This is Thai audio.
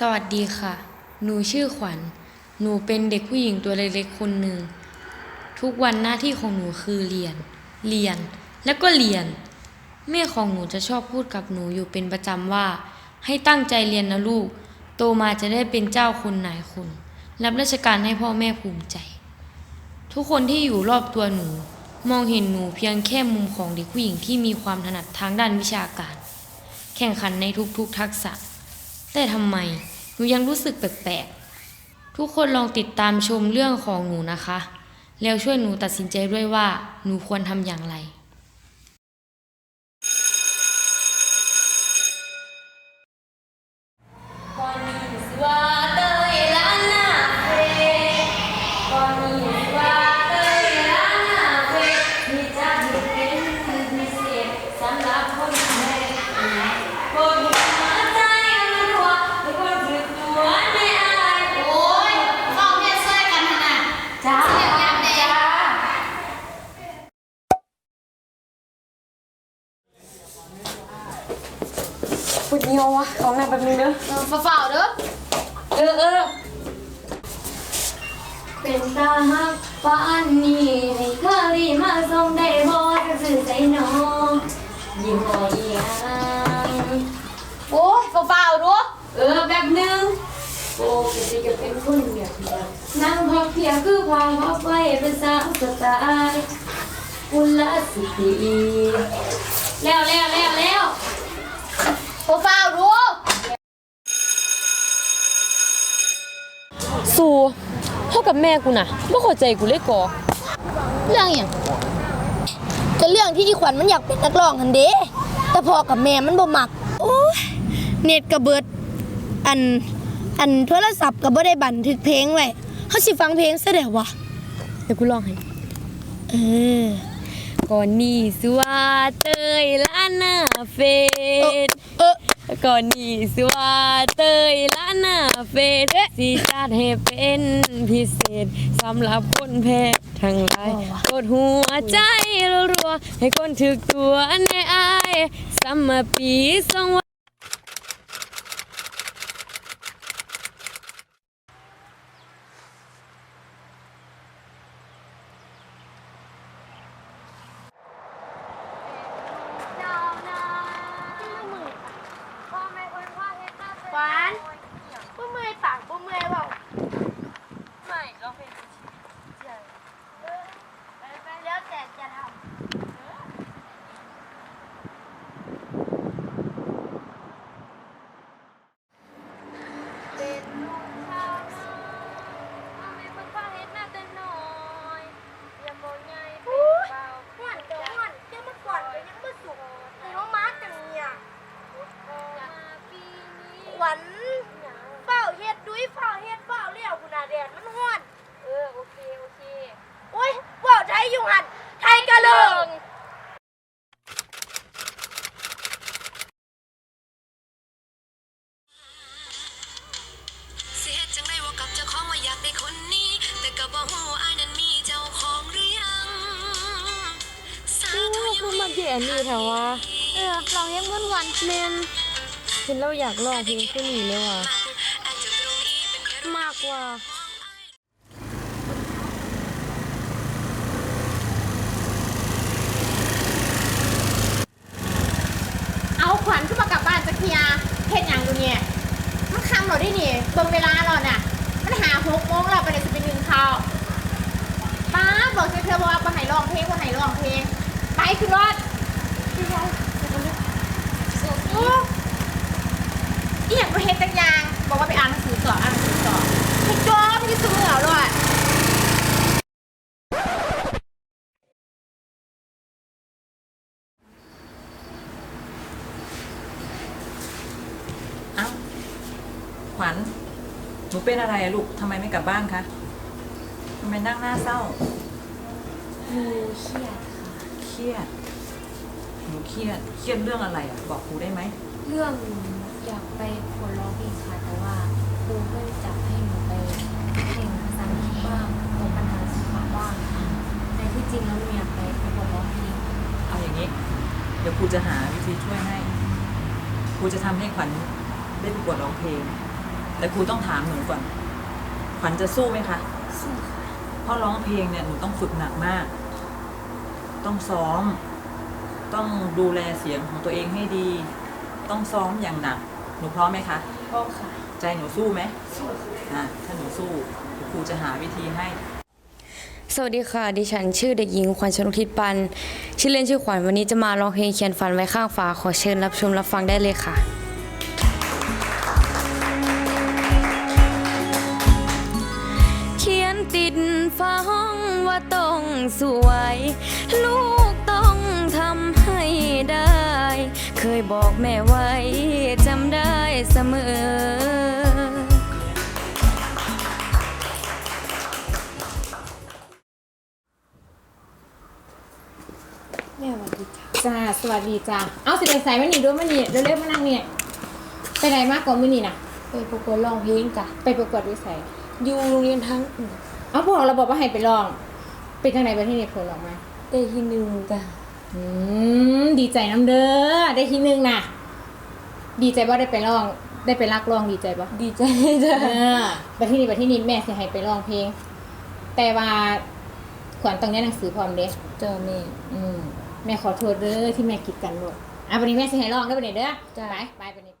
สวัสดีค่ะ หนูชื่อขวัญ หนูเป็นเด็กผู้หญิงตัวเล็กๆคนหนึ่ง ทุกวันหน้าที่ของหนูคือเรียน เรียน แล้วก็เรียน แม่ของหนูจะชอบพูดกับหนูอยู่เป็นประจำว่า ให้ตั้งใจเรียนนะลูก โตมาจะได้เป็นเจ้าคนนายคนรับราชการให้พ่อแม่ภูมิใจ ทุกคนที่อยู่รอบตัวหนู มองเห็นหนูเพียงแค่มุมของเด็กผู้หญิงที่มีความถนัดทางด้านวิชาการ แข่งขันในทุกๆทักษะ แต่ทำไมหนูยังรู้สึกแปลกๆ ทุกคนลองติดตามชมเรื่องของหนูนะคะ แล้วช่วยหนูตัดสินใจด้วยว่าหนูควรทำอย่างไร พูดเดียววะของนาแป๊บนึงเด้อเออฝ่าๆเด้อ เออเออเป็นตาฮักปานนี้ให้เคอรี่มาส่งได้บ่จะสื่อใจน้องยิ้มหอยยังโอ้ยฝ่าๆดูเออแบบนึงโอ้ปกติจะเป็นคนเดียวเดียวนั่งพักเพียคือพาพักไว้เป็นสาวสไตล์กุลสตรีแล้วแล้วแล้วแล้ว ฝ่าๆดูสู้เท่ากับแม่กูนะไม่เข้าใจกูเลยกอเรื่องอย่างก็เรื่องที่อีขวัญมันอยากเป็นนักร้องหันเด้แต่พ่อกับแม่มันบ่มักโอ้ยเน็ตกระเบิด อัน อันโทรศัพท์ก็บ่ได้บันทึกเพลงไว้เฮาสิฟังเพลงซะเดี๋ยววะเดี๋ยวกูลองให้ เออ ก่อนนี้สว่าเตยล้านหน้าเฟเออดเออ ก่อนนี้สว่าเตยล้านหน้าเฟดสีจัดให้เป็นพิเศษสำหรับคนแพ้ทั้งหลายกดหัวใจรัวๆให้คนถึกตัวในอายซัมมาปีสองวัน หวานบ่เมื่อยปากบ่เมื่อยเว้า ไม่เราเป็น เออไปไปแล้วแต่จะทำ เป็นลูกชาวนาพ่อแม่เพิ่งพาเฮ็ดหน้าแต่น้อยอย่าโมยใหญ่เป็นเบา ห่อนก็ห่อนเจ้ามาก่อนก็ยังบ่สุกไอ้น้องมาจังเนี่ย มาปีนี้ ขวัญเฝ้าเฮ็ดดุยเฝ้าเฮ็ดเฝ้าเลี้ยวคุณน่ะแดดมันฮ้อน เออโอเคโอเค โอ้ยเว้าไทยอยู่ หั่นไทยกะเลิงสิเฮ็ดจังได๋ว่ากับเจ้าของว่าอยากได้คนนี้ แต่ก็บ่ฮู้ว่าอายนั้นมีเจ้าของหรือยังสาธุยังคือมาเขียนนี่แถวว่า เออลองยังม่วนวันแมนเห็นเราอยากร้องเพลงขึ้นนี่เลยว่ะอายเจ้าตรงนี้เป็นแค่รู้มากกว่าเอาขวัญขึ้นมากลับบ้านจะเคลียร์เฮ็ดหยังดูเนี่ย มันคำเราได้นี่เบิ่งเวลาเราน่ะ มันหาหกโมงเราไปเดี๋ยวจะไปนึ่งข้าวป้าบอกเธอบอกว่าไปไห้ร้องเพลงบ่ให้ร้องเพลงไปขึ้นรถขึ้นรถโอ้อีหยังก็เทศต่างยางบอกว่าไปอ่านหนังสือก่อนอ่านหนังสือก่อนให้จอมที่ซื้อเหรอด้วย ขวัญหนูเป็นอะไรอะลูกทำไมไม่กลับบ้านคะทำไมนั่งหน้าเศร้า หนูเครียดค่ะ เครียด หนูเครียด เครียดเรื่องอะไรอะบอกครูได้ไหม เรื่องหนูอยากไปผลร้องเพลงค่ะแต่ว่าครูไม่จับให้หนูไปแข่งภาษาอังกฤษบ้างตรงปัญหาสุขภาพบ้างค่ะแต่ที่จริงแล้วหนูอยากไปประกวดร้องเพลงเอาอย่างนี้ เดี๋ยวครูจะหาวิธีช่วยให้ ครูจะทำให้ขวัญได้ประกวดร้องเพลง แต่ครูต้องถามหนูก่อน ขวัญจะสู้ไหมคะ สู้ค่ะเพราะร้องเพลงเนี่ยหนูต้องฝึกหนักมาก ต้องซ้อม ต้องดูแลเสียงของตัวเองให้ดี ต้องซ้อมอย่างหนัก หนูพร้อมไหมคะพ่อค่ะ ใจหนูสู้ไหมสู้ค่ะอะถ้าหนูสู้เดี๋ยวครูจะหาวิธีให้สวัสดีค่ะ ดิฉันชื่อเด็กหญิงขวัญชนกทิศปัน ชื่อเล่นชื่อขวัญวันนี้จะมาร้องเพลงเขียนฝันไว้ข้างฝาขอเชิญรับชมรับฟังได้เลยค่ะ นติดฝาห้องว่าต้องสวย ลูกต้องทำให้ได้ เคยบอกแม่ไว้จำได้เสมอแม่สวัสดีจ้าสวัสดีจ้าเอาสิไปใส่มานี่ด้วยมานี่เร็วๆมานั่งเนี่ยไปไหนมากกว่ามื้อนี่นะไปประกวดร้องเพลงจ้ะไปประกวดด้วยใส่ อยู่โรงเรียนทั้งอื่นเอาบอกเราบอกว่าให้ไปลอง เป็นจังไหนไปที่นี่ผลออกมา ได้ที่หนึ่งจ้ะอืมดีใจน้ำเด้อได้ที่หนึ่งน่ะดีใจว่าได้ไปลอง ได้ไปรักลองดีใจปะดีใจจ้ะเออไปที่นี่ไปที่นี่แม่จะให้ไปร้องเพลง แต่ว่าขวัญตรงนี้หนังสือพร้อมเด้เจ้าแม่อืม แม่ขอโทษเด้อที่แม่กิดกันหมดอะวันนี้แม่จะให้ร้องได้ปะเนี่ยเด้อจ้ะ ไปไปไปนี่